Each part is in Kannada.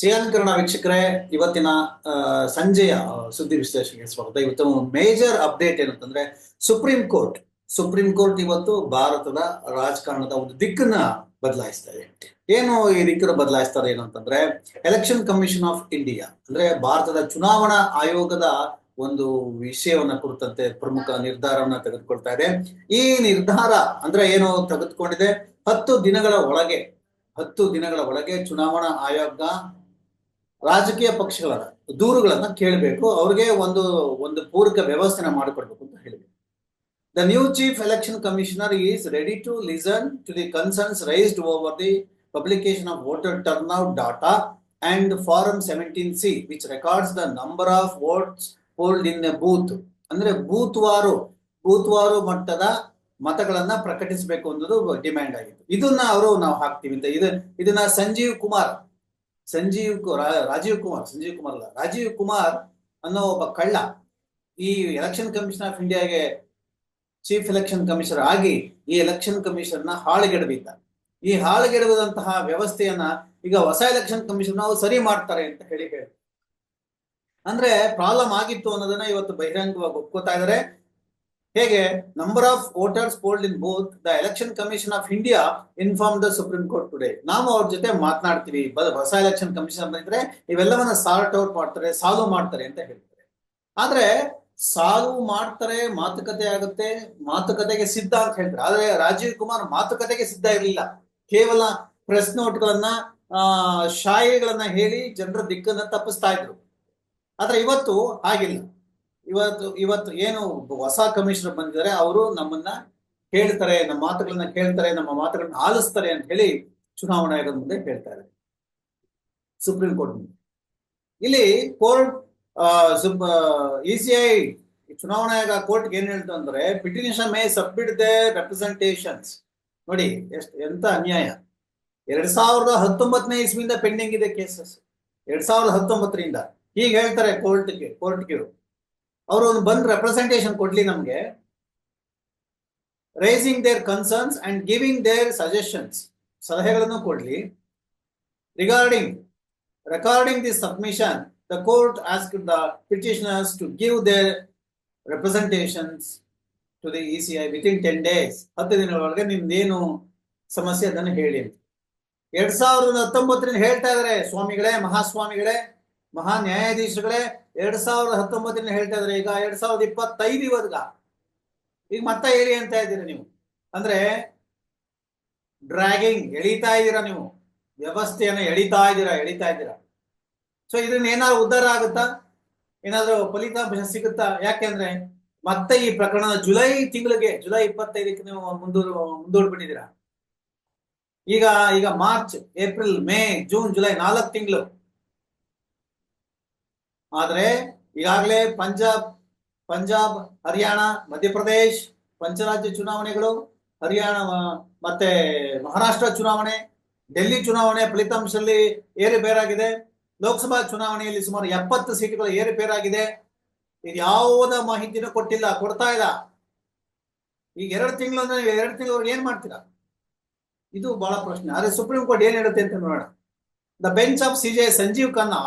ಸಿಯಾನ್ಕರಣ ವೀಕ್ಷಕರೇ, ಇವತ್ತಿನ ಸಂಜೆಯ ಸುದ್ದಿ ವಿಶ್ಲೇಷಣೆಗೆ ಸ್ವಾಗತ. ಇವತ್ತು ಮೇಜರ್ ಅಪ್ಡೇಟ್ ಏನಂತಂದ್ರೆ ಸುಪ್ರೀಂ ಕೋರ್ಟ್ ಸುಪ್ರೀಂ ಕೋರ್ಟ್ ಇವತ್ತು ಭಾರತದ ರಾಜಕಾರಣದ ಒಂದು ದಿಕ್ಕನ್ನ ಬದಲಾಯಿಸ್ತಾ ಇದೆ. ಏನು ಈ ದಿಕ್ಕನ್ನು ಬದಲಾಯಿಸ್ತಾರೆ ಏನು ಅಂತಂದ್ರೆ ಎಲೆಕ್ಷನ್ ಕಮಿಷನ್ ಆಫ್ ಇಂಡಿಯಾ ಅಂದ್ರೆ ಭಾರತದ ಚುನಾವಣಾ ಆಯೋಗದ ಒಂದು ವಿಷಯವನ್ನ ಕುರಿತಂತೆ ಪ್ರಮುಖ ನಿರ್ಧಾರವನ್ನ ತೆಗೆದುಕೊಳ್ತಾ ಇದೆ. ಈ ನಿರ್ಧಾರ ಅಂದ್ರೆ ಏನು ತೆಗೆದುಕೊಂಡಿದೆ? ಹತ್ತು ದಿನಗಳ ಒಳಗೆ, ಹತ್ತು ದಿನಗಳ ಒಳಗೆ ಚುನಾವಣಾ ಆಯೋಗ ರಾಜಕೀಯ ಪಕ್ಷಗಳ ದೂರುಗಳನ್ನ ಕೇಳಬೇಕು, ಅವ್ರಿಗೆ ಒಂದು ಒಂದು ಪೂರಕ ವ್ಯವಸ್ಥೆನ ಮಾಡಿಕೊಡ್ಬೇಕು ಅಂತ ಹೇಳಿದ್ರು. The new chief election commissioner is ready to listen to the concerns raised over the publication of voter turnout data and form seventeen C which records the number of votes polled in a booth ಅಂದ್ರೆ ಬೂತ್ವಾರು ಬೂತ್ವಾರು ಮಟ್ಟದ ಮತಗಳನ್ನ ಪ್ರಕಟಿಸಬೇಕು ಅನ್ನೋದು ಡಿಮ್ಯಾಂಡ್ ಆಗಿತ್ತು. ಇದನ್ನ ಅವರು ನಾವು ಹಾಕ್ತೀವಿ ಅಂತ. ಇದು, ಇದನ್ನ ಸಂಜೀವ್ ಕುಮಾರ್ ಸಂಜೀವ್ ರಾಜೀವ್ ಕುಮಾರ್, ಸಂಜೀವ್ ಕುಮಾರ್ ಅಲ್ಲ, ರಾಜೀವ್ ಕುಮಾರ್ ಅನ್ನೋ ಒಬ್ಬ ಕಳ್ಳ ಈ ಎಲೆಕ್ಷನ್ ಕಮಿಷನ್ ಆಫ್ ಇಂಡಿಯಾಗೆ ಚೀಫ್ ಎಲೆಕ್ಷನ್ ಕಮಿಷನರ್ ಆಗಿ ಈ ಎಲೆಕ್ಷನ್ ಕಮಿಷನ್ನ ಹಾಳುಗೆಡವಿದ್ದ. ಈ ಹಾಳುಗೆಡವದಂತಹ ವ್ಯವಸ್ಥೆಯನ್ನ ಈಗ ಹೊಸ ಎಲೆಕ್ಷನ್ ಕಮಿಷನ್ ಅವ್ರು ಸರಿ ಮಾಡ್ತಾರೆ ಅಂತ ಹೇಳಿ ಹೇಳಿ. ಅಂದ್ರೆ ಪ್ರಾಬ್ಲಮ್ ಆಗಿತ್ತು ಅನ್ನೋದನ್ನ ಇವತ್ತು ಬಹಿರಂಗವಾಗಿ ಒಪ್ಕೋತಾ ಇದಾರೆ. ಹೇಗೆ? Number of voters polled in booth the election commission of India inform the supreme court today ನಾವು ಅವ್ರ ಜೊತೆ ಮಾತನಾಡ್ತೀವಿ. ಹೊಸ ಎಲೆಕ್ಷನ್ ಕಮಿಷನ್ ಬಂದ್ರೆ ಇವೆಲ್ಲವನ್ನ ಸಾರ್ಟ್ ಔಟ್ ಮಾಡ್ತಾರೆ ಸಾಲ್ವ್ ಮಾಡ್ತಾರೆ ಅಂತ ಹೇಳ್ತಾರೆ. ಆದ್ರೆ ಸಾಲ್ವ್ ಮಾಡ್ತಾರೆ, ಮಾತುಕತೆ ಆಗುತ್ತೆ, ಮಾತುಕತೆಗೆ ಸಿದ್ಧ ಅಂತ ಹೇಳ್ತಾರೆ. ಆದ್ರೆ ರಾಜೀವ್ ಕುಮಾರ್ ಮಾತುಕತೆಗೆ ಸಿದ್ಧ ಇರಲಿಲ್ಲ. ಕೇವಲ ಪ್ರೆಸ್ ನೋಟ್ಗಳನ್ನ ಆ, ಶಾಯಿಗಳನ್ನ ಹೇಳಿ ಜನರ ದಿಕ್ಕನ್ನ ತಪ್ಪಿಸ್ತಾ ಇದ್ರು. ಆದ್ರೆ ಇವತ್ತು ಹಾಗಿಲ್ಲ. ಇವತ್ತು ಇವತ್ತು ಏನು ಹೊಸ ಕಮಿಷನರ್ ಬಂದಿದ್ದಾರೆ, ಅವರು ನಮ್ಮನ್ನ ಕೇಳ್ತಾರೆ, ನಮ್ಮ ಮಾತುಗಳನ್ನ ಕೇಳ್ತಾರೆ, ನಮ್ಮ ಮಾತುಗಳನ್ನ ಆಲಿಸ್ತಾರೆ ಅಂತ ಹೇಳಿ ಚುನಾವಣಾ ಆಯೋಗದ ಮುಂದೆ ಹೇಳ್ತಾ ಇದ್ದಾರೆ. ಸುಪ್ರೀಂ ಕೋರ್ಟ್ ಇಲ್ಲಿ ಕೋರ್ಟ್ ಇಸಿಐ ಚುನಾವಣಾ ಆಯೋಗ ಕೋರ್ಟ್ ಏನ್ ಹೇಳ್ತು ಅಂದ್ರೆ, petition may submit the representations. ನೋಡಿ, ಎಷ್ಟು, ಎಂತ ಅನ್ಯಾಯ. ಎರಡ್ ಸಾವಿರದ ಹತ್ತೊಂಬತ್ತನೇ ಇಸ್ವಿಯಿಂದ ಪೆಂಡಿಂಗ್ ಇದೆ ಕೇಸಸ್. ಎರಡ್ ಸಾವಿರದ ಹತ್ತೊಂಬತ್ತರಿಂದ. ಹೀಗೆ ಹೇಳ್ತಾರೆ ಕೋರ್ಟ್ಗೆ ಕೋರ್ಟ್ಗೆ ಅವರು ಒಂದು ಬಂದ್ ರೆಪ್ರೆಸೆಂಟೇಷನ್ ಕೊಡ್ಲಿ ನಮ್ಗೆ. Raising their concerns and giving their suggestions ಸಲಹೆಗಳನ್ನು ಕೊಡ್ಲಿ. Regarding recording this submission the court ask the petitioners to give their representations to the E C I within ten days ಹತ್ತು ದಿನಗಳೊಳಗೆ ನಿಮ್ದೇನು ಸಮಸ್ಯೆ ಅದನ್ನು ಹೇಳಿ ಎರಡ್ ಸಾವಿರದ ಹತ್ತೊಂಬತ್ತರಿಂದ ಹೇಳ್ತಾ ಇದಾರೆ ಸ್ವಾಮಿಗಳೇ, ಮಹಾಸ್ವಾಮಿಗಳೇ. ಮಹಾ ನ್ಯಾಯಾಧೀಶಗಳೇ, ಎರಡ್ ಸಾವಿರದ ಹತ್ತೊಂಬತ್ತರಿಂದ ಹೇಳ್ತಾ ಇದ್ರೆ ಈಗ ಎರಡ್ ಸಾವಿರದ ಇಪ್ಪತ್ತೈದು ಇವತ್ಗ. ಈಗ ಮತ್ತೆ ಹೇಳಿ ಅಂತ ಇದ್ದೀರಿ ನೀವು. ಅಂದ್ರೆ, ಡ್ರ್ಯಾಗಿಂಗ್ ಎಳಿತಾ ಇದ್ದೀರಾ ನೀವು? ವ್ಯವಸ್ಥೆಯನ್ನು ಎಳಿತಾ ಇದ್ದೀರಾ ಎಳಿತಾ ಇದ್ದೀರಾ? ಸೊ ಇದನ್ನ ಏನಾದ್ರು ಉದ್ಧಾರ ಆಗುತ್ತಾ? ಏನಾದ್ರೂ ಫಲಿತಾಂಶ ಸಿಗುತ್ತಾ? ಯಾಕೆಂದ್ರೆ, ಮತ್ತೆ ಈ ಪ್ರಕರಣ ಜುಲೈ ತಿಂಗಳಿಗೆ, ಜುಲೈ ಇಪ್ಪತ್ತೈದಕ್ಕೆ ನೀವು ಮುಂದೂರು, ಮುಂದೂಡ್ಬಿಟ್ಟಿದ್ದೀರಾ. ಈಗ ಈಗ March, April, May, June, July ನಾಲ್ಕು ತಿಂಗಳು. ಆದ್ರೆ ಈಗಾಗಲೇ ಪಂಜಾಬ್ ಪಂಜಾಬ್, ಹರಿಯಾಣ, ಮಧ್ಯಪ್ರದೇಶ್, ಪಂಚರಾಜ್ಯ ಚುನಾವಣೆಗಳು, ಹರಿಯಾಣ ಮತ್ತೆ ಮಹಾರಾಷ್ಟ್ರ ಚುನಾವಣೆ, ಡೆಲ್ಲಿ ಚುನಾವಣೆ ಫಲಿತಾಂಶದಲ್ಲಿ ಏರುಪೇರಾಗಿದೆ ಲೋಕಸಭಾ ಚುನಾವಣೆಯಲ್ಲಿ ಸುಮಾರು ಎಪ್ಪತ್ತು ಸೀಟುಗಳು ಏರುಪೇರಾಗಿದೆ ಇದು ಯಾವುದ ಮಾಹಿತಿನೂ ಕೊಟ್ಟಿಲ್ಲ, ಕೊಡ್ತಾ ಇಲ್ಲ. ಈಗ ಎರಡು ತಿಂಗಳು ಅಂದ್ರೆ ಎರಡು ತಿಂಗಳವರೆಗೆ ಏನ್ ಮಾಡ್ತೀರಾ? ಇದು ಬಹಳ ಪ್ರಶ್ನೆ. ಆದ್ರೆ ಸುಪ್ರೀಂ ಕೋರ್ಟ್ ಏನ್ ಹೇಳುತ್ತೆ ಅಂತ ನೋಡೋಣ. The bench of CJ Sanjiv Khanna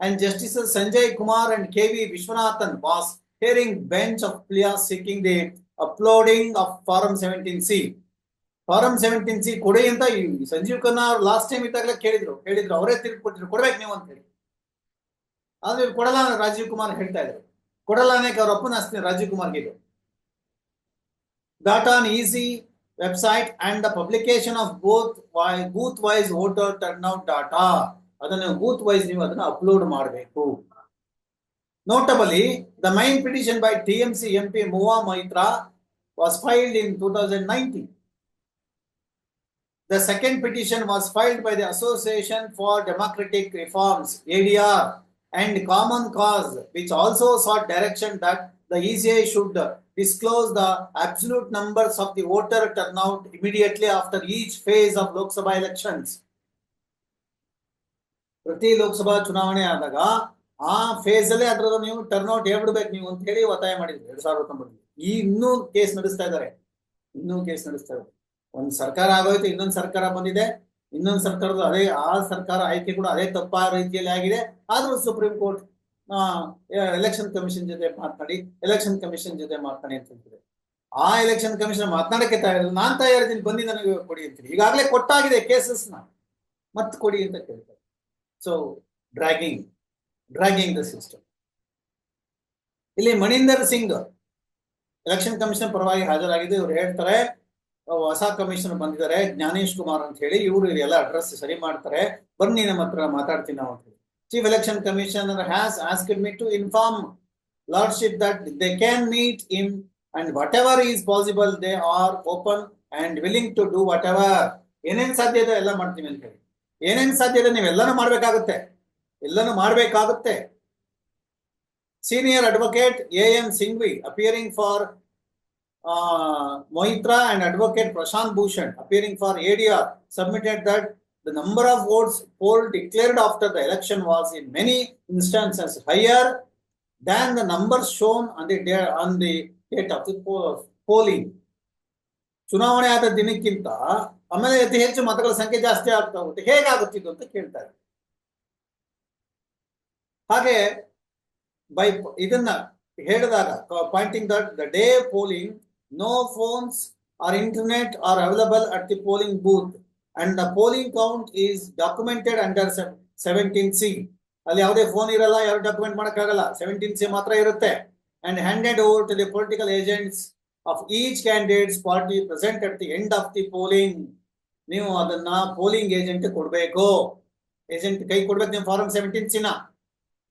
and Justices Sanjay Kumar and KV Vishwanathan was hearing bench of pleas seeking the uploading of Form 17C. Form seventeen C ಕೊಡಿ ಅಂತ ಈ ಸಂಜೀವ್ ಖನ್ನಾ ಅವ್ರು ಲಾಸ್ಟ್ ಟೈಮ್ ಇದ್ದಾಗಲೇ ಕೇಳಿದ್ರು. ಹೇಳಿದ್ರು ಅವರೇ ತಿರುಗಿ ಕೊಟ್ಟಿದ್ರು ಕೊಡ್ಬೇಕು ನೀವು ಅಂತ ಹೇಳಿ. ಆದ್ರೆ ಇವ್ರು ಕೊಡಲ್ಲ ಅಂತ ರಾಜೀವ್ ಕುಮಾರ್ ಹೇಳ್ತಾ ಇದ್ರು. ಕೊಡಲ್ಲ ಅನ್ನಕ್ಕೆ ಅವ್ರ ಅಪ್ಪನ ಅಸ್ತಿ ರಾಜೀವ್ ಕುಮಾರ್ಗೆ ಇದು. Data on EC website and the publication of both booth wise voter turnout data ಅದನ್ನು ಬೂತ್ ವೈಸ್ ನೀವು ಅದನ್ನು ಅಪ್ಲೋಡ್ ಮಾಡಬೇಕು notably the main petition by T M C M P Mahua Moitra was filed in two thousand nineteen the second petition was filed by the association for democratic reforms ADR and common cause which also sought direction that the ECI should disclose the absolute numbers of the voter turnout immediately after each phase of Lok Sabha elections. ಪ್ರತಿ ಲೋಕಸಭಾ ಚುನಾವಣೆ ಆದಾಗ ಆ ಫೇಸ್ ಅಲ್ಲೇ ನೀವು ಟರ್ನ್ಔಟ್ ಹೇಳ್ಬಿಡ್ಬೇಕು ನೀವು ಅಂತ ಹೇಳಿ ಒತ್ತಾಯ ಮಾಡಿದ್ರು, ಎರಡ್ ಸಾವಿರದ ಹತ್ತೊಂಬತ್ತು ಈ ಇನ್ನೂ ಕೇಸ್ ನಡೆಸ್ತಾ ಇದ್ದಾರೆ. ಇನ್ನೂ ಕೇಸ್ ನಡೆಸ್ತಾ ಇದ್ದಾರೆ. ಒಂದ್ ಸರ್ಕಾರ ಆಗೋಯ್ತು, ಇನ್ನೊಂದು ಸರ್ಕಾರ ಬಂದಿದೆ. ಇನ್ನೊಂದು ಸರ್ಕಾರದ ಅದೇ, ಆ ಸರ್ಕಾರ ಆಯ್ಕೆ ಕೂಡ ಅದೇ ತಪ್ಪ ರೀತಿಯಲ್ಲಿ ಆಗಿದೆ. ಆದ್ರೂ ಸುಪ್ರೀಂ ಕೋರ್ಟ್ ಎಲೆಕ್ಷನ್ ಕಮಿಷನ್ ಜೊತೆ ಮಾತನಾಡಿ ಎಲೆಕ್ಷನ್ ಕಮಿಷನ್ ಜೊತೆ ಮಾತನಾಡಿ ಅಂತ ಹೇಳ್ತಿದೆ. ಆ ಎಲೆಕ್ಷನ್ ಕಮಿಷನ್ ಮಾತನಾಡಕ್ಕೆ ತಯಾರಿಲ್ಲ. ನಾನ್ ತಯಾರಿದ್ದೀನಿ ಬನ್ನಿ ನನಗೆ ಕೊಡಿ ಅಂತೀನಿ. ಈಗಾಗಲೇ ಕೊಟ್ಟಾಗಿದೆ ಕೇಸಸ್ನ. ಮತ್ ಕೊಡಿ ಅಂತ ಕೇಳ್ತಾರೆ. So dragging dragging the system ಇಲ್ಲಿ ಮಣಿಂದರ್ ಸಿಂಗ್ ಎಲೆಕ್ಷನ್ ಕಮಿಷನ್ ಪರವಾಗಿ ಹಾಜರಾಗಿದೆ ಇವ್ರು ಹೇಳ್ತಾರೆ ಹೊಸ ಕಮಿಷನರ್ ಬಂದಿದ್ದಾರೆ, ಜ್ಞಾನೇಶ್ ಕುಮಾರ್ ಅಂತ ಹೇಳಿ ಇವರು ಎಲ್ಲ ಅಡ್ರೆಸ್ ಸರಿ ಮಾಡ್ತಾರೆ, ಬನ್ನಿ ನಮ್ಮ ಹತ್ರ ಮಾತಾಡ್ತೀನಿ ನಾವು ಅಂತ chief election commissioner has asked me to inform lordship that they can meet in and whatever is possible they are open and willing to do whatever ಏನೇನ್ ಸಾಧ್ಯ ಇದೆ ಎಲ್ಲ ಮಾಡ್ತೀವಿ ಅಂತ ಹೇಳಿ. ಏನೇನು ಸಾಧ್ಯ ನೀವು ನೀವೆಲ್ಲನೂ ಮಾಡಬೇಕಾಗುತ್ತೆ. ಎಲ್ಲನೂ ಮಾಡಬೇಕಾಗುತ್ತೆ. Senior advocate A N Singhvi appearing for Moitra and advocate Prashant Bhushan appearing for A D R submitted that the number of votes poll declared after the election was in many instances higher than the number shown on the day on the date of the polling ಚುನಾವಣೆ ಆದ ದಿನಕ್ಕಿಂತ ಆಮೇಲೆ ಅತಿ ಹೆಚ್ಚು ಮತಗಳ ಸಂಖ್ಯೆ ಜಾಸ್ತಿ ಆಗ್ತಾ ಹೋಗುತ್ತೆ ಹೇಗಾಗುತ್ತಿದ್ದು ಅಂತ ಕೇಳ್ತಾರೆ. ಹಾಗೆ ಬೈ ಇದನ್ನ ಹೇಳಿದಾಗ pointing that the day polling no phones or internet are available at the polling booth and the polling count is documented under seventeen C ಅಲ್ಲಿ ಯಾವುದೇ ಫೋನ್ ಇರಲ್ಲ, ಯಾರು ಡಾಕ್ಯುಮೆಂಟ್ ಮಾಡೋಕ್ಕಾಗಲ್ಲ. ಸೆವೆಂಟೀನ್ ಸಿ ಮಾತ್ರ ಇರುತ್ತೆ. And handed over to the political agents of each candidates party present at the end of the polling ನೀವು ಅದನ್ನ ಪೋಲಿಂಗ್ ಏಜೆಂಟ್ ಕೊಡ್ಬೇಕು. ಏಜೆಂಟ್ ಕೈ ಕೊಡ್ಬೇಕು, ನೀವು ಫಾರ್ಮ್ ಸೆವೆಂಟೀನ್ ಚಿನ್ನ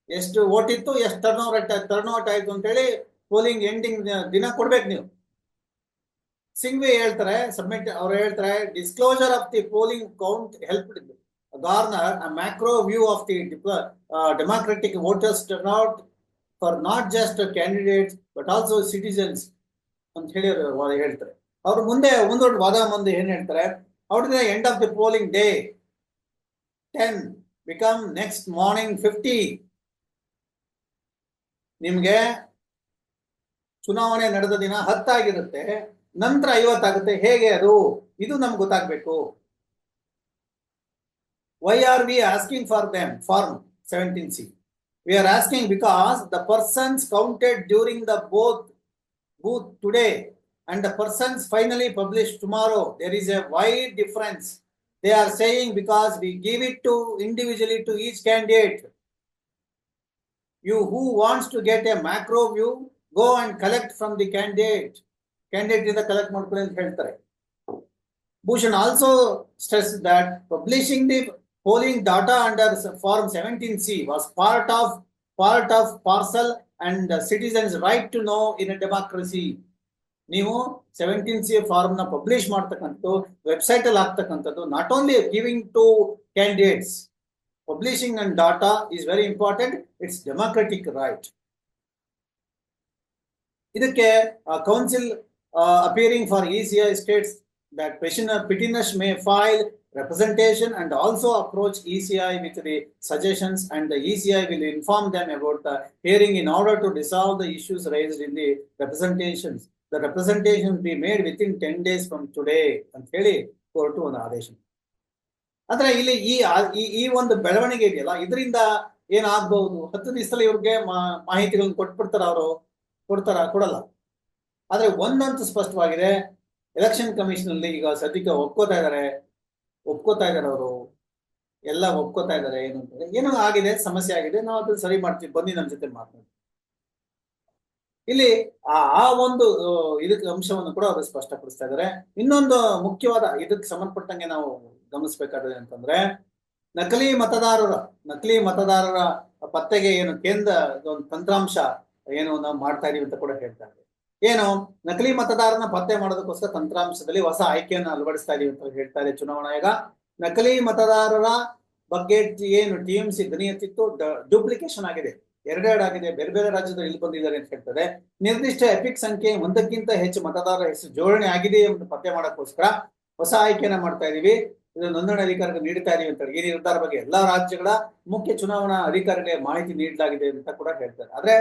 ಎಷ್ಟು ಓಟ್ ಇತ್ತು, ಎಷ್ಟು ಟರ್ನ್ ಓವರ್ ಟರ್ನ್ ಔಟ್ ಆಯ್ತು ಅಂತೇಳಿ ಪೋಲಿಂಗ್ ಎಂಡಿಂಗ್ ದಿನ ಕೊಡ್ಬೇಕು ನೀವು. ಸಿಂಗ್ವಿ ಹೇಳ್ತಾರೆ ಸಬ್ಮಿಟ್ ಅವ್ರು ಹೇಳ್ತಾರೆ disclosure of the polling count help garner macro view of the democratic voters turnout for not just candidates but also citizens ಅಂತ ಹೇಳಿ ಹೇಳ್ತಾರೆ. ಅವ್ರ ಮುಂದೆ, ಒಂದೊಂದು ವಾದ ಮುಂದೆ ಏನ್ ಹೇಳ್ತಾರೆ out the end of the polling day ten become next morning fifty ನಿಮಗೆ ಚುನಾವಣೆ ನಡೆದ ದಿನ ಹತ್ತಾಗಿರುತ್ತೆ, ನಂತರ ಐವತ್ತಾಗುತ್ತೆ, ಹೇಗೆ ಅದು? ಇದು ನಮ್ಗೆ ಗೊತ್ತಾಗಬೇಕು. Why are we asking for them form seventeen C we are asking because the persons counted during the both booth today and the persons finally publish tomorrow there is a wide difference they are saying because we give it to individually to each candidate you who wants to get a macro view go and collect from the candidate candidate ಇಂದ ಕಲೆಕ್ಟ್ ಮಾಡ್ಕೊಳ್ಳಿ ಅಂತ ಹೇಳ್ತಾರೆ Bhushan also stress that publishing the polling data under form seventeen C was part of part of parcel and citizens right to know in democracy ನೀವು ಸೆವೆಂಟೀನ್ ಸಿ ಫಾರ್ಮ್ ನ ಪಬ್ಲಿಷ್ ಮಾಡ್ತಕ್ಕಂಥದ್ದು ವೆಬ್ಸೈಟ್ ಅಲ್ಲಿ ಹಾಕ್ತಕ್ಕಂಥದ್ದು not only giving to candidates publishing and data is very important. It's democratic right. ಇದಕ್ಕೆ council appearing for ECI states that petitioners may file representation and also approach ECI with the suggestions and the ECI will inform them about the hearing in order to resolve the issues raised in the representations. The be made within ten days from today ಅಂತ ಹೇಳಿ ಕೋರ್ಟು ಒಂದು ಆದೇಶ. ಅಂದ್ರೆ ಇಲ್ಲಿ ಈ ಈ ಒಂದು ಬೆಳವಣಿಗೆ ಇದೆಯಲ್ಲ, ಇದರಿಂದ ಏನಾಗಬಹುದು? ಹತ್ತು ದಿವಸದಲ್ಲಿ ಇವ್ರಿಗೆ ಮಾಹಿತಿಗಳನ್ನ ಕೊಟ್ಬಿಡ್ತಾರ ಅವರು, ಕೊಡ್ತಾರ, ಕೊಡಲ್ಲ. ಆದ್ರೆ ಒಂದಂತೂ ಸ್ಪಷ್ಟವಾಗಿದೆ ಎಲೆಕ್ಷನ್ ಕಮಿಷನ್ ಅಲ್ಲಿ ಈಗ ಸದ್ಯಕ್ಕೆ ಒಪ್ಕೋತಾ ಇದ್ದಾರೆ ಒಪ್ಕೋತಾ ಇದ್ದಾರೆ ಅವರು, ಎಲ್ಲ ಒಪ್ಕೋತಾ ಇದ್ದಾರೆ ಏನು ಅಂತಂದ್ರೆ ಏನೋ ಆಗಿದೆ, ಸಮಸ್ಯೆ ಆಗಿದೆ, ನಾವು ಅದನ್ನ ಸರಿ ಮಾಡ್ತೀವಿ, ಬನ್ನಿ ನಮ್ಮ ಜೊತೆ ಮಾತನಾಡಿ ಇಲ್ಲಿ ಆ ಒಂದು ಇದಕ್ಕೆ ಅಂಶವನ್ನು ಕೂಡ ಅವರು ಸ್ಪಷ್ಟಪಡಿಸ್ತಾ ಇದ್ದಾರೆ. ಇನ್ನೊಂದು ಮುಖ್ಯವಾದ ಇದಕ್ಕೆ ಸಂಬಂಧಪಟ್ಟಂಗೆ ನಾವು ಗಮನಿಸಬೇಕಾದ್ರೆ ಅಂತಂದ್ರೆ, ನಕಲಿ ಮತದಾರರ ನಕಲಿ ಮತದಾರರ ಪತ್ತೆಗೆ ಏನು ಕೇಂದ್ರ ಒಂದು ತಂತ್ರಾಂಶ ಏನು ನಾವು ಮಾಡ್ತಾ ಇದೀವಿ ಅಂತ ಕೂಡ ಹೇಳ್ತಾ ಇದ್ದಾರೆ. ಏನು, ನಕಲಿ ಮತದಾರನ ಪತ್ತೆ ಮಾಡೋದಕ್ಕೋಸ್ಕರ ತಂತ್ರಾಂಶದಲ್ಲಿ ಹೊಸ ಆಯ್ಕೆಯನ್ನು ಅಳವಡಿಸ್ತಾ ಇದೀವಿ ಅಂತ ಹೇಳ್ತಾ ಇದೆ ಚುನಾವಣಾ ಆಯೋಗ. ನಕಲಿ ಮತದಾರರ ಬಗ್ಗೆ ಏನು ಟಿ ಎಂ ಸಿ ಧ್ವನಿ ಎತ್ತಿತ್ತು ಡೂಪ್ಲಿಕೇಶನ್ ಆಗಿದೆ. ಎರಡೆರಡು ಆಗಿದೆ. ಬೇರೆ ಬೇರೆ ರಾಜ್ಯದಲ್ಲಿ ಇಲ್ಲಿ ಬಂದಿದ್ದಾರೆ ಅಂತ ಹೇಳ್ತಾರೆ. ನಿರ್ದಿಷ್ಟ ಎಪಿಕ್ ಸಂಖ್ಯೆ ಒಂದಕ್ಕಿಂತ ಹೆಚ್ಚು ಮತದಾರರ ಹೆಸರು ಜೋಡಣೆ ಆಗಿದೆ ಎಂದು ಪತ್ತೆ ಮಾಡೋಕ್ಕೋಸ್ಕರ ಹೊಸ ಆಯ್ಕೆಯನ್ನ ಮಾಡ್ತಾ ಇದೀವಿ. ಇದು ನೋಂದಣಿ ಅಧಿಕಾರಿಗೆ ನೀಡ್ತಾ ಇದೀವಿ ಅಂತ ಈ ನಿರ್ಧಾರ ಬಗ್ಗೆ ಎಲ್ಲಾ ರಾಜ್ಯಗಳ ಮುಖ್ಯ ಚುನಾವಣಾ ಅಧಿಕಾರಿಗೆ ಮಾಹಿತಿ ನೀಡಲಾಗಿದೆ ಅಂತ ಕೂಡ ಹೇಳ್ತಾರೆ. ಆದ್ರೆ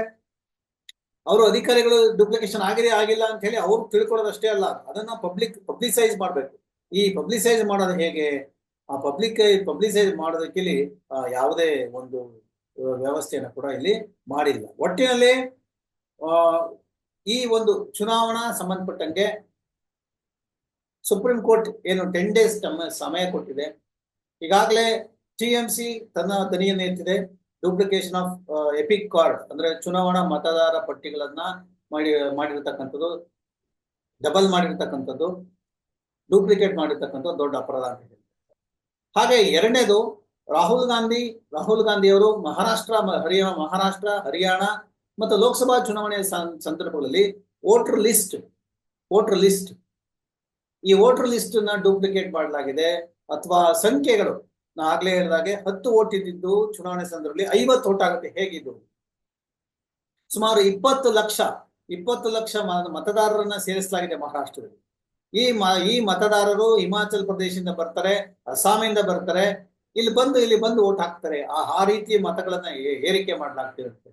ಅವರು ಅಧಿಕಾರಿಗಳು ಡೂಪ್ಲಿಕೇಶನ್ ಆಗಿದೆ ಆಗಿಲ್ಲ ಅಂತ ಹೇಳಿ ಅವ್ರು ತಿಳ್ಕೊಳ್ಳೋದಷ್ಟೇ ಅಲ್ಲ. ಅದನ್ನ ಪಬ್ಲಿಕ್ ಪಬ್ಲಿಸೈಸ್ ಮಾಡ್ಬೇಕು. ಈ ಪಬ್ಲಿಸೈಸ್ ಮಾಡೋದು ಹೇಗೆ? ಆ ಪಬ್ಲಿಕ್ ಪಬ್ಲಿಸೈಸ್ ಮಾಡೋದಕ್ಕೆ ಯಾವುದೇ ಒಂದು ವ್ಯವಸ್ಥೆಯನ್ನು ಕೂಡ ಇಲ್ಲಿ ಮಾಡಿಲ್ಲ. ಒಟ್ಟಿನಲ್ಲಿ ಈ ಒಂದು ಚುನಾವಣಾ ಸಂಬಂಧಪಟ್ಟಂಗೆ ಸುಪ್ರೀಂ ಕೋರ್ಟ್ ಏನು ಟೆನ್ ಡೇಸ್ ಸಮಯ ಕೊಟ್ಟಿದೆ. ಈಗಾಗಲೇ ಟಿ ಎಂ ಸಿ ತನ್ನ ದನಿಯನ್ನು ಎತ್ತಿದೆ. ಡೂಪ್ಲಿಕೇಶನ್ ಆಫ್ ಎಪಿಕ್ ಕಾರ್ಡ್ ಅಂದ್ರೆ ಚುನಾವಣಾ ಮತದಾರ ಪಟ್ಟಿಗಳನ್ನ ಮಾಡಿ, ಮಾಡಿರ್ತಕ್ಕಂಥದ್ದು ಡಬಲ್ ಮಾಡಿರ್ತಕ್ಕಂಥದ್ದು ಡೂಪ್ಲಿಕೇಟ್ ಮಾಡಿರ್ತಕ್ಕಂಥ ದೊಡ್ಡ ಅಪರಾಧ ಅಂತ ಹಾಗೆ ಎರಡನೇದು ರಾಹುಲ್ ಗಾಂಧಿ ರಾಹುಲ್ ಗಾಂಧಿ ಅವರು ಮಹಾರಾಷ್ಟ್ರ ಹರಿಯಾಣ ಮಹಾರಾಷ್ಟ್ರ, ಹರಿಯಾಣ ಮತ್ತು ಲೋಕಸಭಾ ಚುನಾವಣೆಯ ಸಂದರ್ಭಗಳಲ್ಲಿ ವೋಟರ್ ಲಿಸ್ಟ್ ವೋಟರ್ ಲಿಸ್ಟ್. ಈ ವೋಟರ್ ಲಿಸ್ಟ್ನ ಡೂಪ್ಲಿಕೇಟ್ ಮಾಡಲಾಗಿದೆ. ಅಥವಾ ಸಂಖ್ಯೆಗಳು, ನಾ ಆಗ್ಲೇ ಹೇಳಿದಾಗೆ ಹತ್ತು ಓಟ್ ಇದ್ದಿದ್ದು ಚುನಾವಣೆ ಸಂದರ್ಭದಲ್ಲಿ ಐವತ್ತು ಓಟ್ ಆಗುತ್ತೆ. ಹೇಗಿದ್ದು? ಸುಮಾರು ಇಪ್ಪತ್ತು ಲಕ್ಷ ಇಪ್ಪತ್ತು ಲಕ್ಷ ಮತದಾರರನ್ನ ಸೇರಿಸಲಾಗಿದೆ ಮಹಾರಾಷ್ಟ್ರದಲ್ಲಿ. ಈ ಮ, ಈ ಮತದಾರರು ಹಿಮಾಚಲ್ ಪ್ರದೇಶದಿಂದ ಬರ್ತಾರೆ, ಅಸ್ಸಾಮಿಂದ ಬರ್ತಾರೆ ಇಲ್ಲಿ ಬಂದು ಇಲ್ಲಿ ಬಂದು ಓಟ್ ಹಾಕ್ತಾರೆ. ಆ ಆ ರೀತಿ ಮತಗಳನ್ನ ಏರಿಕೆ ಮಾಡಲಾಗ್ತಿರುತ್ತೆ.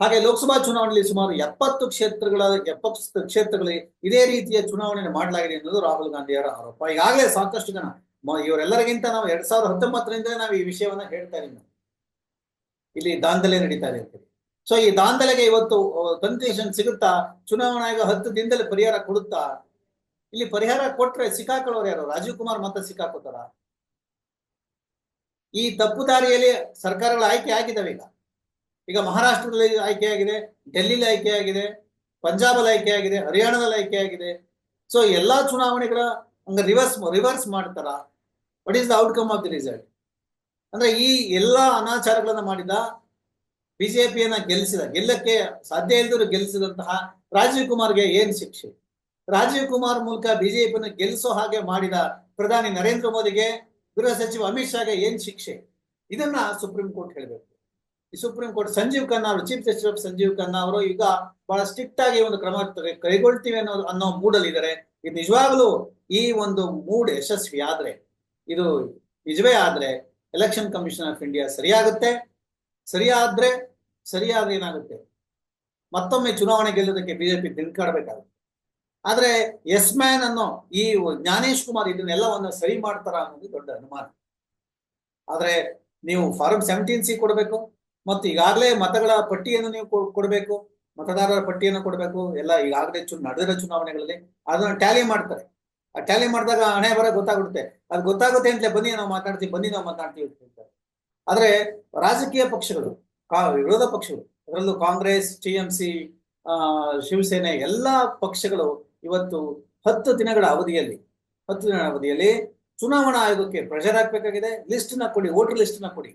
ಹಾಗೆ ಲೋಕಸಭಾ ಚುನಾವಣೆಯಲ್ಲಿ ಸುಮಾರು ಎಪ್ಪತ್ತು ಕ್ಷೇತ್ರಗಳ, ಎಪ್ಪತ್ತು ಕ್ಷೇತ್ರಗಳಲ್ಲಿ ಇದೇ ರೀತಿಯ ಚುನಾವಣೆ ಮಾಡಲಾಗಿದೆ ಅನ್ನೋದು ರಾಹುಲ್ ಗಾಂಧಿಯವರ ಆರೋಪ. ಈಗಾಗಲೇ ಸಾಕಷ್ಟು ಜನ ಇವರೆಲ್ಲರಿಗಿಂತ ನಾವು ಎರಡ್ ಸಾವಿರದ ಹತ್ತೊಂಬತ್ತರಿಂದ ನಾವು ಈ ವಿಷಯವನ್ನ ಹೇಳ್ತಾ ಇದ್ದೀವಿ ಇಲ್ಲಿ ದಾಂಧಲೆ ನಡೀತಾ ಅಂತೇಳಿ ಸೊ ಈ ದಾಂಧಲೆಗೆ ಇವತ್ತು ಕನ್ಸೇಷನ್ ಸಿಗುತ್ತಾ? ಚುನಾವಣಾ ಆಯೋಗ ಹತ್ತು ದಿನದಲ್ಲಿ ಪರಿಹಾರ ಕೊಡುತ್ತಾ? ಇಲ್ಲಿ ಪರಿಹಾರ ಕೊಟ್ರೆ ಸಿಕ್ಕಾಕೊಳ್ಳೋರು ಯಾರು? ರಾಜೀವ್ ಕುಮಾರ್ ಮತ್ತೆ ಸಿಕ್ಕಾಕೋತಾರ? ಈ ತಪ್ಪು ದಾರಿಯಲ್ಲಿ ಸರ್ಕಾರಗಳ ಆಯ್ಕೆ ಆಗಿದ್ದಾವೆ ಈಗ. ಈಗ ಮಹಾರಾಷ್ಟ್ರದಲ್ಲಿ ಆಯ್ಕೆಯಾಗಿದೆ ಡೆಲ್ಲಿಲಿ ಆಯ್ಕೆಯಾಗಿದೆ ಪಂಜಾಬಲ್ಲಿ ಆಯ್ಕೆಯಾಗಿದೆ ಹರಿಯಾಣದಲ್ಲಿ ಆಯ್ಕೆಯಾಗಿದೆ ಸೊ ಎಲ್ಲಾ ಚುನಾವಣೆಗಳ ಹಂಗ ರಿವರ್ಸ್ ರಿವರ್ಸ್ ಮಾಡ್ತಾರ. What is the outcome of the result ಅಂದ್ರೆ ಈ ಎಲ್ಲಾ ಅನಾಚಾರಗಳನ್ನ ಮಾಡಿದ ಬಿಜೆಪಿಯನ್ನ ಗೆಲ್ಲಿಸಿದ, ಗೆಲ್ಲಕ್ಕೆ ಸಾಧ್ಯ ಇಲ್ಲದ್ರು ಗೆಲ್ಲಿಸಿದಂತಹ ರಾಜೀವ್ ಕುಮಾರ್ಗೆ ಏನ್ ಶಿಕ್ಷೆ? ರಾಜೀವ್ ಕುಮಾರ್ ಮೂಲಕ ಬಿಜೆಪಿಯನ್ನು ಗೆಲ್ಲಿಸೋ ಹಾಗೆ ಮಾಡಿದ ಪ್ರಧಾನಿ ನರೇಂದ್ರ ಮೋದಿಗೆ ಗೃಹ ಸಚಿವ ಅಮಿತ್ ಶಾಗೆ ಏನ್ ಶಿಕ್ಷೆ? ಇದನ್ನ ಸುಪ್ರೀಂ ಕೋರ್ಟ್ ಹೇಳಬೇಕು. ಈ ಸುಪ್ರೀಂ ಕೋರ್ಟ್ ಸಂಜೀವ್ ಖನ್ನಾ ಅವರು, chief justice of Sanjiv Khanna ಅವರು ಈಗ ಬಹಳ ಸ್ಟ್ರಿಕ್ಟ್ ಆಗಿ ಒಂದು ಕ್ರಮ ಕೈಗೊಳ್ತೀವಿ ಅನ್ನೋ ಅನ್ನೋ ಮೂಡಲ್ಲಿ ಇದ್ದಾರೆ ಇದು ನಿಜವಾಗ್ಲೂ ಈ ಒಂದು ಮೂಡ್ ಯಶಸ್ವಿ ಆದ್ರೆ, ಇದು ನಿಜವೇ ಆದ್ರೆ ಎಲೆಕ್ಷನ್ ಕಮಿಷನ್ ಆಫ್ ಇಂಡಿಯಾ ಸರಿಯಾಗುತ್ತೆ. ಸರಿಯಾದ್ರೆ ಸರಿಯಾದ್ರೆ ಏನಾಗುತ್ತೆ? ಮತ್ತೊಮ್ಮೆ ಚುನಾವಣೆ ಗೆಲ್ಲೋದಕ್ಕೆ ಬಿಜೆಪಿ ತಿನ್ಕಾಡ್ಬೇಕಾಗುತ್ತೆ ಆದ್ರೆ ಎಸ್ ಮ್ಯಾನ್ ಅನ್ನೋ ಈ ಜ್ಞಾನೇಶ್ ಕುಮಾರ್ ಇದನ್ನೆಲ್ಲವನ್ನ ಸರಿ ಮಾಡ್ತಾರ ಅನ್ನೋದು ದೊಡ್ಡ ಅನುಮಾನ. ಆದ್ರೆ ನೀವು ಫಾರ್ಮ್ ಸೆವೆಂಟೀನ್ ಸಿ ಕೊಡಬೇಕು, ಮತ್ತು ಈಗಾಗಲೇ ಮತಗಳ ಪಟ್ಟಿಯನ್ನು ನೀವು ಕೊಡಬೇಕು, ಮತದಾರರ ಪಟ್ಟಿಯನ್ನು ಕೊಡಬೇಕು, ಎಲ್ಲ ಈಗಾಗಲೇ ಚು, ನಡೆದಿರೋ ಚುನಾವಣೆಗಳಲ್ಲಿ ಅದನ್ನ ಟ್ಯಾಲಿ ಮಾಡ್ತಾರೆ. ಆ ಟ್ಯಾಲಿ ಮಾಡಿದಾಗ ಹಣೆ ಬರ ಗೊತ್ತಾಗುತ್ತೆ ಅದು ಗೊತ್ತಾಗುತ್ತೆ ಅಂತಲೇ ಬನ್ನಿ ನಾವು ಮಾತಾಡ್ತೀವಿ, ಬನ್ನಿ ನಾವು ಮಾತಾಡ್ತೀವಿ ಅಂತ ಹೇಳ್ತಾರೆ. ಆದ್ರೆ ರಾಜಕೀಯ ಪಕ್ಷಗಳು, ಕಾ, ವಿರೋಧ ಪಕ್ಷಗಳು, ಅದರಲ್ಲೂ Congress, T M C Shiv Sena, ಎಲ್ಲಾ ಪಕ್ಷಗಳು ಇವತ್ತು ಹತ್ತು ದಿನಗಳ ಅವಧಿಯಲ್ಲಿ, ಹತ್ತು ದಿನಗಳ ಅವಧಿಯಲ್ಲಿ ಚುನಾವಣಾ ಆಯೋಗಕ್ಕೆ ಪ್ರೆಷರ್ ಹಾಕಬೇಕಾಗಿದೆ. ಲಿಸ್ಟ್ನ ಕೊಡಿ ವೋಟರ್ ಲಿಸ್ಟ್ ಕೊಡಿ.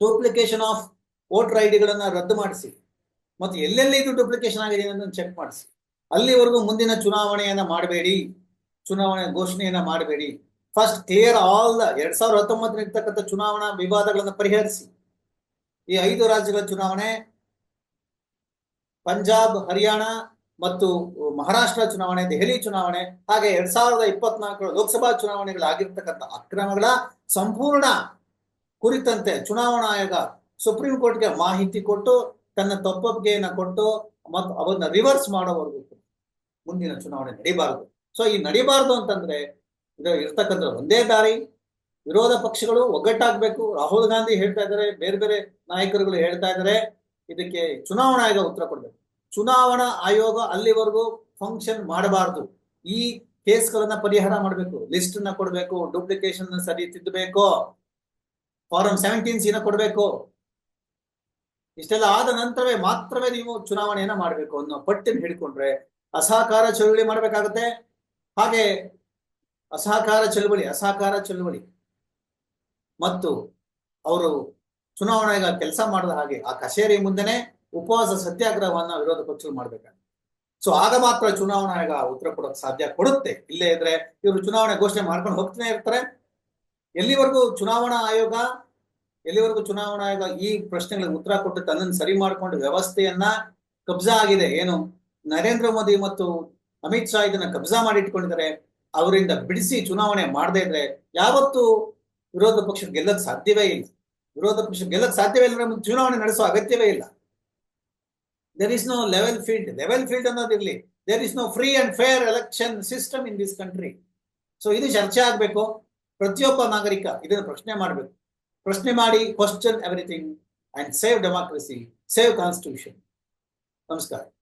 ಡೂಪ್ಲಿಕೇಶನ್ ಆಫ್ ವೋಟರ್ ಐ ಡಿಗಳನ್ನ ರದ್ದು ಮಾಡಿಸಿ. ಮತ್ತು ಎಲ್ಲೆಲ್ಲಿ ಇದು ಡೂಪ್ಲಿಕೇಶನ್ ಆಗಿದೆ ಅನ್ನೋದನ್ನು ಚೆಕ್ ಮಾಡಿಸಿ. ಅಲ್ಲಿವರೆಗೂ ಮುಂದಿನ ಚುನಾವಣೆಯನ್ನ ಮಾಡಬೇಡಿ. ಚುನಾವಣೆ ಘೋಷಣೆಯನ್ನ ಮಾಡಬೇಡಿ. ಫಸ್ಟ್ ಕ್ಲಿಯರ್ ಆಲ್ ದ ಎರಡ್ ಸಾವಿರದ ಹತ್ತೊಂಬತ್ತರಲ್ಲಿ ಇರ್ತಕ್ಕಂಥ ಚುನಾವಣಾ ವಿವಾದಗಳನ್ನು ಪರಿಹರಿಸಿ. ಈ ಐದು ರಾಜ್ಯಗಳ ಚುನಾವಣೆ, ಪಂಜಾಬ್, ಹರಿಯಾಣ ಮತ್ತು ಮಹಾರಾಷ್ಟ್ರ ಚುನಾವಣೆ, ದೆಹಲಿ ಚುನಾವಣೆ, ಹಾಗೆ ಎರಡ್ ಸಾವಿರದ ಇಪ್ಪತ್ನಾಲ್ಕರ ಲೋಕಸಭಾ ಚುನಾವಣೆಗಳಾಗಿರ್ತಕ್ಕಂಥ ಅಕ್ರಮಗಳ ಸಂಪೂರ್ಣ ಕುರಿತಂತೆ ಚುನಾವಣಾ ಆಯೋಗ ಸುಪ್ರೀಂ ಕೋರ್ಟ್ಗೆ ಮಾಹಿತಿ ಕೊಟ್ಟು, ತನ್ನ ತಪ್ಪೊಪ್ಪಿಗೆಯನ್ನ ಕೊಟ್ಟು ಮತ್ತು ಅವನ್ನ ರಿವರ್ಸ್ ಮಾಡೋವರೆಗೂ ಮುಂದಿನ ಚುನಾವಣೆ ನಡಿಬಾರದು. ಸೊ ಈ ನಡಿಬಾರದು ಅಂತಂದ್ರೆ, ಇದು ಇರ್ತಕ್ಕಂಥ ಒಂದೇ ದಾರಿ. ವಿರೋಧ ಪಕ್ಷಗಳು ಒಗ್ಗಟ್ಟಾಗಬೇಕು. ರಾಹುಲ್ ಗಾಂಧಿ ಹೇಳ್ತಾ ಇದ್ದಾರೆ, ಬೇರೆ ಬೇರೆ ನಾಯಕರುಗಳು ಹೇಳ್ತಾ ಇದ್ದಾರೆ, ಇದಕ್ಕೆ ಚುನಾವಣಾ ಆಯೋಗ ಉತ್ತರ ಕೊಡ್ಬೇಕು. ಚುನಾವಣಾ ಆಯೋಗ ಅಲ್ಲಿವರೆಗೂ ಫಂಕ್ಷನ್ ಮಾಡಬಾರದು. ಈ ಕೇಸ್ಗಳನ್ನ ಪರಿಹಾರ ಮಾಡಬೇಕು. ಲಿಸ್ಟ್ನ ಕೊಡಬೇಕು ಡೂಪ್ಲಿಕೇಶನ್ ಸರಿ ತಿದ್ದಬೇಕು ಫಾರಂ ಸೆವೆಂಟೀನ್ ಸಿನ ಕೊಡಬೇಕು. ಇಷ್ಟೆಲ್ಲ ಆದ ನಂತರವೇ ಮಾತ್ರವೇ ನೀವು ಚುನಾವಣೆಯನ್ನ ಮಾಡಬೇಕು ಅನ್ನೋ ಪಟ್ಟಿನ ಹಿಡ್ಕೊಂಡ್ರೆ ಅಸಹಕಾರ ಚಳುವಳಿ ಮಾಡಬೇಕಾಗುತ್ತೆ. ಹಾಗೆ ಅಸಹಕಾರ ಚಳುವಳಿ ಅಸಹಕಾರ ಚಳುವಳಿ. ಮತ್ತು ಅವರು ಚುನಾವಣೆಗ ಕೆಲಸ ಮಾಡದ ಹಾಗೆ ಆ ಕಚೇರಿ ಮುಂದೆನೆ ಉಪವಾಸ ಸತ್ಯಾಗ್ರಹವನ್ನ ವಿರೋಧ ಪಕ್ಷಗಳು ಮಾಡ್ಬೇಕಾಗುತ್ತೆ ಸೊ ಆಗ ಮಾತ್ರ ಚುನಾವಣಾ ಆಯೋಗ ಉತ್ತರ ಕೊಡೋಕೆ ಸಾಧ್ಯ ಕೊಡುತ್ತೆ. ಇಲ್ಲೇ ಇದ್ರೆ ಇವರು ಚುನಾವಣೆ ಘೋಷಣೆ ಮಾಡ್ಕೊಂಡು ಹೋಗ್ತಾನೆ ಇರ್ತಾರೆ. ಎಲ್ಲಿವರೆಗೂ ಚುನಾವಣಾ ಆಯೋಗ, ಎಲ್ಲಿವರೆಗೂ ಚುನಾವಣಾ ಆಯೋಗ ಈ ಪ್ರಶ್ನೆಗಳಿಗೆ ಉತ್ತರ ಕೊಟ್ಟು ತನ್ನನ್ನು ಸರಿ ಮಾಡಿಕೊಂಡು ವ್ಯವಸ್ಥೆಯನ್ನ ಕಬ್ಜಾ ಆಗಿದೆ. ಏನು ನರೇಂದ್ರ ಮೋದಿ ಮತ್ತು ಅಮಿತ್ ಶಾ ಇದನ್ನ ಕಬ್ಜಾ ಮಾಡಿಟ್ಕೊಂಡಿದ್ದಾರೆ. ಅವರಿಂದ ಬಿಡಿಸಿ ಚುನಾವಣೆ ಮಾಡದೇ ಇದ್ರೆ ಯಾವತ್ತು ವಿರೋಧ ಪಕ್ಷ ಗೆಲ್ಲಕ್ ಸಾಧ್ಯವೇ ಇಲ್ಲ. ವಿರೋಧ ಪಕ್ಷ ಗೆಲ್ಲಕ್ ಸಾಧ್ಯವೇ ಇಲ್ಲ ಚುನಾವಣೆ ನಡೆಸೋ ಅಗತ್ಯವೇ ಇಲ್ಲ. There is no level field level field ಅನ್ನೋದಿರಲಿ there is no free and fair election system in this country so ಇದು ಚರ್ಚೆ ಆಗಬೇಕು. ಪ್ರತಿಯೊಬ್ಬ ನಾಗರಿಕ ಇದನ್ನು ಪ್ರಶ್ನೆ ಮಾಡಬೇಕು. ಪ್ರಶ್ನೆ ಮಾಡಿ question everything and save democracy save constitution ನಮಸ್ಕಾರ.